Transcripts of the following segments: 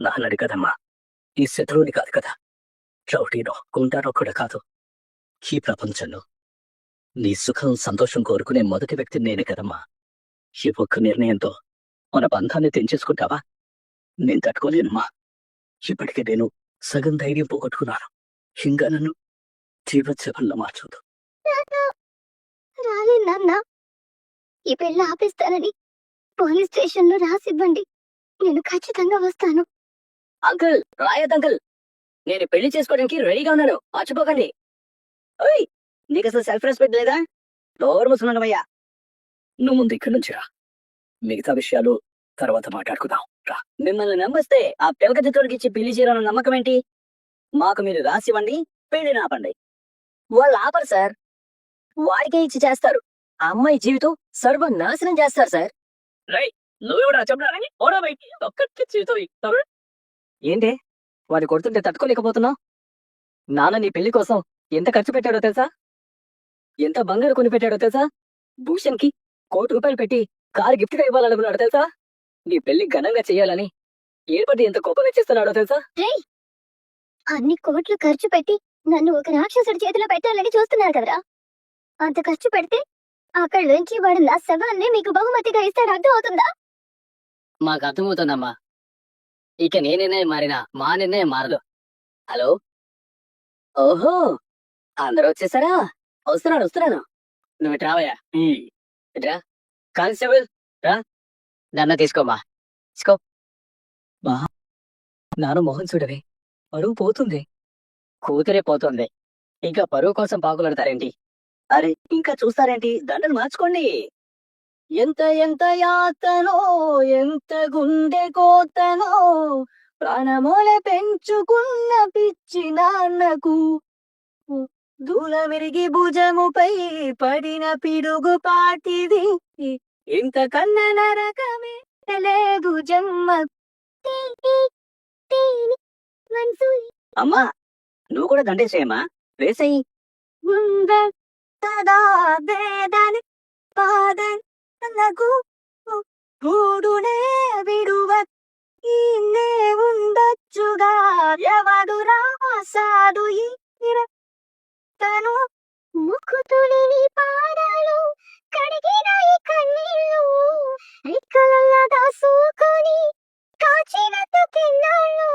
నాన్నడి కదమ్మా ఈ శత్రువుని కాదు కదా రౌడీనో గుండానో కూడా కాదు ఈ ప్రపంచంలో నీ సుఖం సంతోషం కోరుకునే మొదటి వ్యక్తి నేనే కదమ్మా ఈ ఒక్క నిర్ణయంతో మన బంధాన్ని తెంచేసుకుంటావా నేను తట్టుకోలేనమ్మా ఇప్పటికే నేను సగం ధైర్యం పోగొట్టుకున్నాను ఇంకా నన్ను జీవోత్సవంలో మార్చొద్దు రాలే నాన్న ఈ పెళ్ళి ఆపేస్తానని పోలీస్ స్టేషన్లో రాసివ్వండి నేను ఖచ్చితంగా వస్తాను అంకుల్ రాయత్ అంకుల్. నేను పెళ్ళి చేసుకోవడానికి రెడీగా ఉన్నాను. మర్చిపోకండి. ఓయ్ నీకు అసలు సెల్ఫ్ రెస్పెక్ట్ లేదా డోర్ నువ్వు ముందు ఇక్కడి నుంచి రా. మిగతా విషయాలు తర్వాత మాట్లాడుకుందాం. రా. మిమ్మల్ని నమ్మస్తే ఆ పిలక చిత్తూరుకి ఇచ్చి పెళ్ళి చేయాలన్న నమ్మకం ఏంటి? మాకు మీరు రాసివ్వండి పెళ్ళి నాపండి వాళ్ళు ఆపరు సార్. వాడికే ఇచ్చి చేస్తారు. ఆ అమ్మాయి జీవితం సర్వనాశనం చేస్తారు సార్. రై నువ్వు కూడా చెప్పడానికి ఓడా బయటి ఒక్కటి జీవితం ఏంటి? వాడు కొడుతుంటే తట్టుకోలేకపోతున్నావు? నాన్న నీ పెళ్ళి కోసం ఎంత ఖర్చు పెట్టాడో తెలుసా? ఎంత బంగారు కొని పెట్టాడో తెలుసా? భూషణ్కి కోటి రూపాయలు పెట్టి కారు గిఫ్ట్గా ఇవ్వాలనుకున్నాడు తెలుసా? నీ పెళ్ళి ఘనంగా చేయాలని ఏర్పడి ఎంత గొప్పగా చేస్తున్నాడో తెలుసా? అన్ని కోట్లు ఖర్చు పెట్టి నన్ను ఒక రాక్షసుడి చేతిలో పెట్టాలని చూస్తున్నారు కదరా? అంత ఖర్చు పెడితే అక్కడి నుంచి వాడు నా శవాన్ని మీకు బహుమతిగా ఇస్తాడు. అర్థం అవుతుందా మాకు అర్థమవుతుందమ్మా. ఇక నీ నిర్ణయం మారినా మా నిర్ణయం మారదు. హలో? ఓహో! అందరూ వచ్చేసారా? వస్తున్నాను వస్తున్నాను. నువ్వు రావయ్యా. ఇట్రా కానిస్టేబుల్ రా. నన్న తీసుకోమ్మా తీసుకో. బా నాను మోహన్ చూడవే. పరువు పోతుంది. కూతురే పోతుంది. ఇంకా పరువు కోసం పాకులాడతారేంటి అరే ఇంకా చూస్తారేంటి? దండలు మార్చుకోండి. ఎంత ఎంత యాతనో ఎంత గుండె కోతనో ప్రాణమోలే పెంచుకున్న పిచ్చి నాన్నకు. దూల విరిగి భుజముపై పడిన పిడుగు పాటిది. ఇంత కన్న నరకమే లేదు జన్మ. అమ్మా నువ్వు కూడా దండేసేయమ్మా. వేసేయి. ఉంద సదా వేదని పాదన్ నాకు మూడునే విడువ. ఇన్నే ఉండొచ్చుగా. ఎవడు రాసాడు ఈ తను ముక్కుతులిని పాదాలు కడిగిన కన్నీళ్ళు. రెక్కలల్లా దాసుకొని కాచిన కిన్నాళ్ళు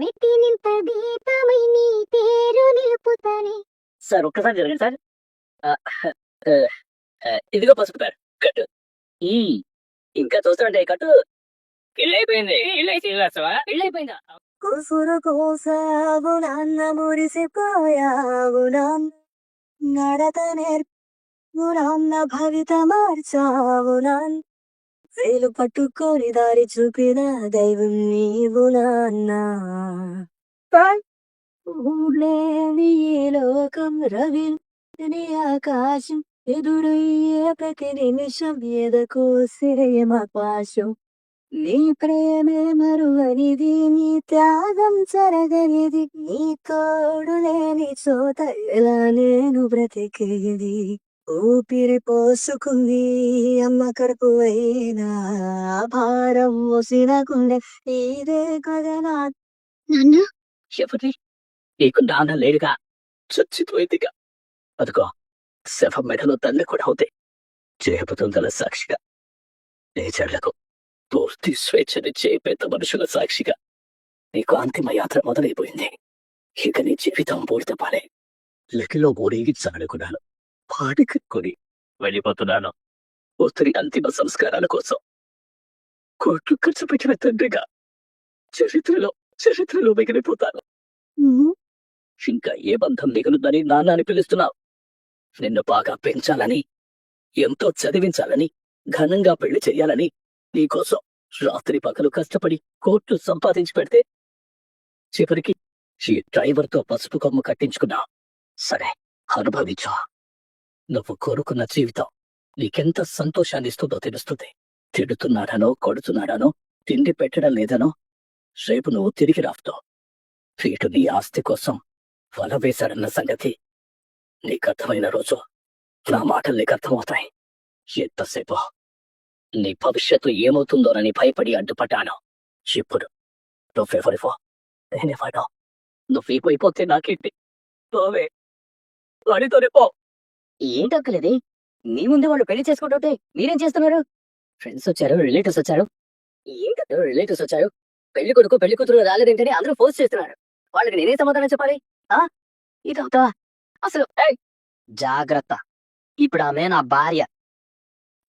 మెట్టి నింప దీపమై నీ పేరు నిలుపుతని. సార్ ఒక్కసారి జరగండి సార్. ఇదిగో పసుపు సార్ ఇంకా చూస్తుంటే కట్టు. ఇల్లైపోయిందా కుసురు కోసావు నాన్న మురిసిపోయావు నాన్న నడత నేర్పు నాన్న భవిత మార్చావు నాన్న వేలు పట్టుకొని దారి చూపిన దైవం నీవు నాన్న. ఊర్లేని ఈ లోకం రవి ఆకాశం ఎదురయ్యే ప్రతి నిమిషం ఎదకో సిరేమ పాశం. నీ ప్రేమే మరువనిది నీ త్యాగం చెరగనిది నీ తోడు లేని చోట ఎలా నేను బ్రతికేది? ఊపిరి పోసుకుంది అమ్మ కడుపు అయినా భారం మోసిన గుండె ఇదే కదా నాన్న ఎవరి నీకు నాన్న లేడుగా చచ్చిపోయిందిగా. అదిగో శవం మెడలో తల్లి కూడా అవుతాయి చేపతుందల సాక్షిగా నేచర్లకు పూర్తి స్వేచ్ఛనిచ్చే పెద్ద మనుషుల సాక్షిగా నీకు అంతిమ యాత్ర మొదలైపోయింది ఇక నీ జీవితం పూర్తి పాలే లెక్కలో ఊరేగించాలనుకున్నాను పాటికి కొని వెళ్ళిపోతున్నాను కూతురి అంతిమ సంస్కారాల కోసం కోట్లు ఖర్చు పెట్టిన తండ్రిగా చరిత్రలో చరిత్రలో మిగిలిపోతాను ఇంకా ఏ బంధం మిగులుందని నాన్న అని పిలుస్తున్నావు నిన్ను బాగా పెంచాలని ఎంతో చదివించాలని ఘనంగా పెళ్ళి చెయ్యాలని నీకోసం రాత్రి పగలు కష్టపడి కోట్లు సంపాదించి పెడితే చివరికి ఈ డ్రైవర్తో పసుపు కొమ్ము కట్టించుకున్నా. సరే అనుభవించా. నువ్వు కోరుకున్న జీవితం నీకెంత సంతోషాన్ని ఇస్తుందో తెలుస్తుంది. తిడుతున్నాడనో కొడుతున్నాడనో తిండి పెట్టడం లేదనో రేపు నువ్వు తిరిగి రాఫ్తో వీటు నీ ఆస్తి కోసం వల వేశాడన్న సంగతి నీకు అర్థమైన రోజు నా మాటలు నీకు అర్థమవుతాయి ఎంతసేపు నీ భవిష్యత్తు ఏమవుతుందోనని భయపడి అడ్డుపడ్డాను. ఇప్పుడు నువ్వు ఫేవర్ ఇవ్వ నేనే ఫైట్ నువ్వు అయిపోతే నాకేంటి పోవే వాడితోనే పో. ఏంటి అంకుల్ ఇది మీ ముందే వాళ్ళు పెళ్ళి చేసుకుంటుంటే మీరేం చేస్తున్నారు? ఫ్రెండ్స్ వచ్చారు రిలేటివ్స్ వచ్చారు. ఏంటో రిలేటివ్స్ వచ్చారు? పెళ్ళి కొడుకు పెళ్ళి కూతురు రాలేదేంటని అందరూ ఫోర్స్ చేస్తున్నారు. వాళ్ళకి నేనే సమాధానం చెప్పాలి? ఆ? ఇదంతా అసలు ఏయ్! జాగ్రత్త. ఇప్పుడు ఆమె నా భార్య.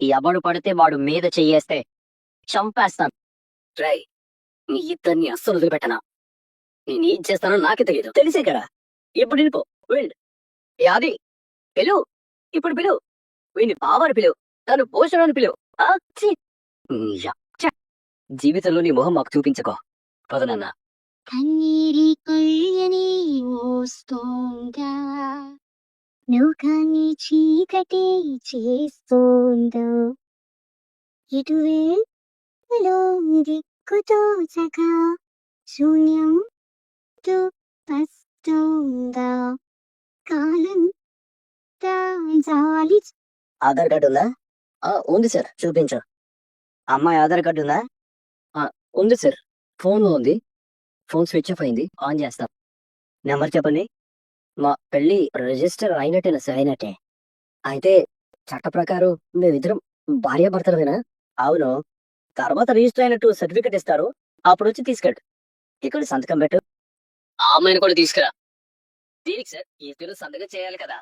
ఎవడు పడితే వాడు మీద చెయ్యేస్తే చంపేస్తాను. రై నీ ఇద్దరిని అస్సలు వదిలిపెట్టనా? నేను ఏం చేస్తానో నాకే తెలియదు తెలిసే కదా? ఇప్పుడు వెళ్ళిపో వెళ్ళు. యాది! పిలువు ఇప్పుడు పిలువు వీని బావని పిలువు తను పోషణని పిలువు ఆ? జీవితంలో నీ మొహం మాకు చూపించుకో. పదనన్నా కన్నీరి కొయ్యని మోస్తోందా నువ్వు కానీ చీకటి చేస్తోందా? ఇటువేలో దిక్కుతో సగా శూన్యం తో వస్తోందా కాలం తా జాలి ఆధార్ కార్డు ఉందా? ఆ, ఉంది సార్. చూపించు. అమ్మాయి ఆధార్ కార్డు ఉందా? ఉంది సార్. ఫోన్ ఉంది. ఫోన్ స్విచ్ ఆఫ్ అయింది. ఆన్ చేస్తాం. నెంబర్ చెప్పండి. మా పెళ్ళి రిజిస్టర్ అయినట్టేనా సార్ అయినట్టే? అయితే చట్ట ప్రకారం మేమిద్దరం భార్యాభర్తలమేనా? అవును. తర్వాత రిజిస్టర్ అయినట్టు సర్టిఫికెట్ ఇస్తారు. అప్పుడు వచ్చి తీసుకెళ్ళు. ఇక్కడ సంతకం పెట్టు. ఆ అమ్మాయిని కూడా తీసుకురా. దీనికి సార్? ఈ పిల్లలు సంతకం చేయాలి కదా.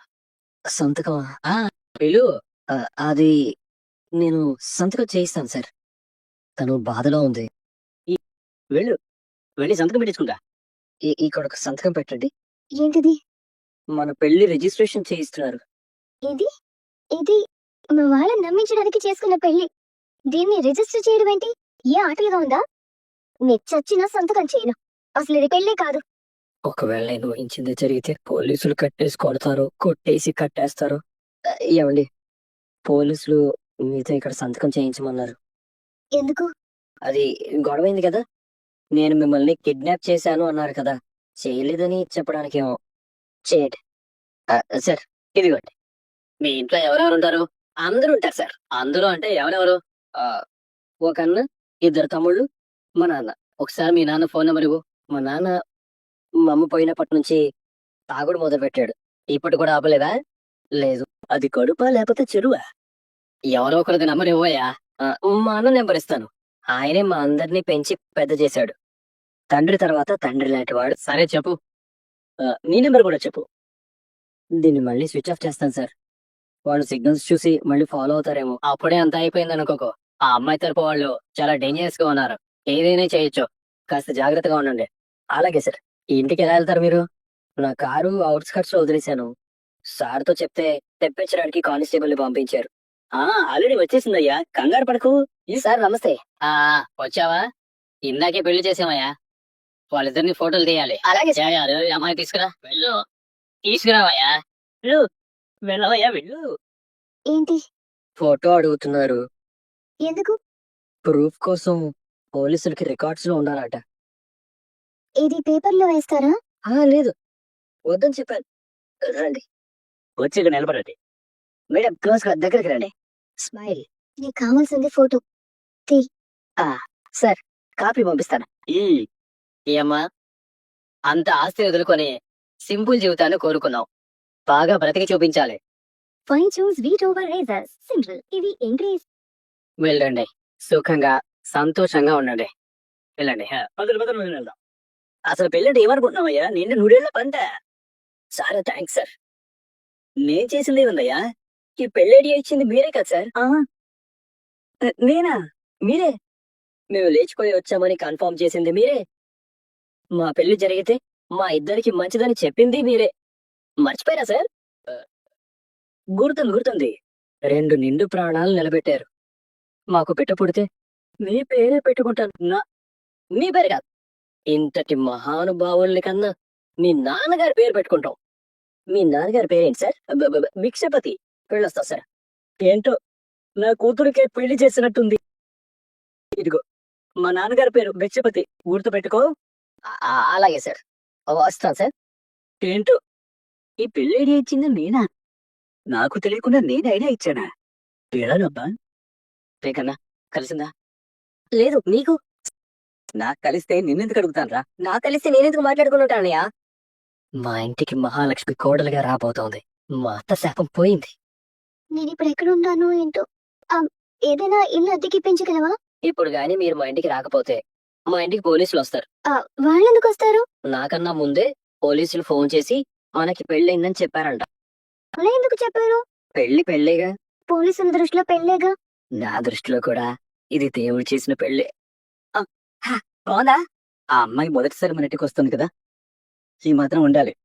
సంతకం పిలు అది నేను సంతకం చేయిస్తాను సార్. తను బాధలో ఉంది. వెళ్ళు. వెళ్ళి సంతకం పెట్టించుకుంటా. ఈ- ఇక్కడ ఒక సంతకం పెట్టండి. ఏంటిది? మన పెళ్ళి రిజిస్ట్రేషన్ చేయిస్తున్నారు. ఇది? ఇది మా వాళ్ళని నమ్మించడానికి చేసుకున్న పెళ్ళి. దీన్ని రిజిస్టర్ చేయడం ఏంటి? ఏ ఆటలుగా ఉందా? నీ చచ్చిన సంతకం చేయను. అసలు ఇది పెళ్ళే కాదు. ఒకవేళ నేను ఊహించింది జరిగితే పోలీసులు కట్టేసి కొడతారు కొట్టేసి కట్టేస్తారు. ఏమండి? పోలీసులు మీతో ఇక్కడ సంతకం చేయించమన్నారు. ఎందుకు? అది గొడవైంది కదా. నేను మిమ్మల్ని కిడ్నాప్ చేశాను అన్నారు కదా. చేయలేదని చెప్పడానికి ఏమో సార్ ఇదిగోండి. మీ ఇంట్లో ఎవరెవరు ఉంటారు? అందరూ ఉంటారు సార్. అందరూ అంటే ఎవరెవరు? ఆ, ఒక అన్న ఇద్దరు తమ్ముళ్ళు మా నాన్న. ఒకసారి మీ నాన్న ఫోన్ నెంబర్ ఇవ్వు. మా నాన్న మా అమ్మ పోయినప్పటి నుంచి తాగుడు మొదలు పెట్టాడు ఇప్పుడు కూడా ఆపలేదా? లేదు. అది కడుపా లేకపోతే చెరువా? ఎవరో ఒకరిది నెంబర్ ఇవ్వయా మా అన్న నెంబర్ ఇస్తాను. ఆయనే మా అందరినీ పెంచి పెద్ద చేశాడు. తండ్రి తర్వాత తండ్రి లాంటి వాడు. సరే చెప్పు. నీ నెంబర్ కూడా చెప్పు. దీన్ని మళ్ళీ స్విచ్ ఆఫ్ చేస్తాను సార్. వాళ్ళు సిగ్నల్స్ చూసి మళ్ళీ ఫాలో అవుతారేమో. అప్పుడే అంత అయిపోయింది అనుకోకో. ఆ అమ్మాయి తరపు వాళ్ళు చాలా డేంజరస్గా ఉన్నారు. ఏదైనా చేయొచ్చు. కాస్త జాగ్రత్తగా ఉండండి. అలాగే సార్ ఇంటికి ఎలా వెళ్తారు మీరు? నా కారు అవుట్స్కట్స్లో వదిలేశాను. సార్తో చెప్తే తెప్పించడానికి కానిస్టేబుల్ని పంపించారు. ఆ ఆల్రెడీ వచ్చేసిందయ్యా. కంగారు పడకు. సార్ నమస్తే. ఆ వచ్చావా? ఇందాకే పెళ్ళి చేసామయ్యా. వాళ్ళిద్దరిని ఫోటోలు తీయాలి. అలాగే అమ్మాయి తీసుకురా. వెళ్ళు. తీసుకురావయ్యా. వెళ్ళు. వెళ్ళవయ్యా వెళ్ళు. ఏంటి? ఫోటో అడుగుతున్నారు. ఎందుకు? ప్రూఫ్ కోసం పోలీసులకి రికార్డ్స్లో ఉండాలట. ఇది పేపర్లో వేస్తారా? ఆ లేదు. వద్దని చెప్పాను. రండి వచ్చి ఇక్కడ నిలబడండి. మేడం క్లోజ్గా దగ్గరికి రండి. స్మైల్. నీకు కావాల్సింది ఫోటో. సార్ కాపీ పంపిస్తాను. ఈ ఏమ్మా? అంత ఆస్తి వదులుకొని సింపుల్ జీవితాన్ని కోరుకున్నావు. బాగా బ్రతికి చూపించాలి. Fine choose wheat over razors simple ఇవి ఇంగ్లీష్ వెళ్ళండి. సుఖంగా సంతోషంగా ఉండండి. వెళ్ళండి. పదలు పదలు వెళ్దాం. అసలు పెళ్ళంటే ఏమనుకుంటున్నావయ్యా? నిండు నూడేళ్ళ పంట. చాలా థ్యాంక్స్ సార్. నేను చేసింది ఏముందయ్యా? ఈ పెళ్ళి ఐడియా ఇచ్చింది మీరే కదా సార్. ఆ, నేనా? మీరే? మేము లేచిపోయి వచ్చామని కన్ఫర్మ్ చేసింది మీరే. మా పెళ్ళి జరిగితే మా ఇద్దరికి మంచిదని చెప్పింది మీరే. మర్చిపోయారా సార్? గుర్తుంది గుర్తుంది. రెండు నిండు ప్రాణాలు నిలబెట్టారు. మాకు బిడ్డ పుడితే మీ పేరే పెట్టుకుంటాను. నా మీ పేరు కాదు. ఇంతటి మహానుభావుల్ని కన్నా మీ నాన్నగారి పేరు పెట్టుకుంటాం. మీ నాన్నగారి పేరేంటి సార్? భిక్షపతి. వెళ్ళొస్తా సార్. ఏంటో నా కూతురికే పెళ్ళి చేసినట్టుంది. ఇదిగో మా నాన్నగారి పేరు భిక్షపతి. గుర్తు పెట్టుకో అలాగే సార్. వస్తాను సార్. ఏంటో? ఈ పెళ్ళి ఐడియా ఇచ్చింది నేనా? నాకు తెలియకుండా నేను ఐడియా ఇచ్చానా? ఎలానబ్బా రేకన్నా కలిసిందా? లేదు నీకు? నాకు కలిస్తే నిన్నెందుకు అడుగుతాను రా నా కలిసి నేనెందుకు మాట్లాడుకుంటానయ్యా మా ఇంటికి మహాలక్ష్మి కోడలుగా రాబోతోంది. మా అత్త శాపం పోయింది. నేను ఇప్పుడు ఎక్కడ ఉన్నాను ఏంటో? ఏదైనా ఇల్లు అద్దెకి ఇప్పించగలవా? ఇప్పుడు గాని మీరు మా ఇంటికి రాకపోతే మా ఇంటికి పోలీసులు వస్తారు. వాళ్ళు ఎందుకు వస్తారు? నాకన్నా ముందే పోలీసులు ఫోన్ చేసి మనకి పెళ్ళయిందని చెప్పారంట. అలా ఎందుకు చెప్పారు? పెళ్ళి పెళ్ళేగా. పోలీసుల దృష్టిలో పెళ్ళేగా? నా దృష్టిలో కూడా ఇది దేవుడు చేసిన పెళ్ళే. బాగుందా? ఆ అమ్మాయి మొదటిసారి మన ఇంటికి వస్తుంది కదా. ఈ మాత్రం ఉండాలి.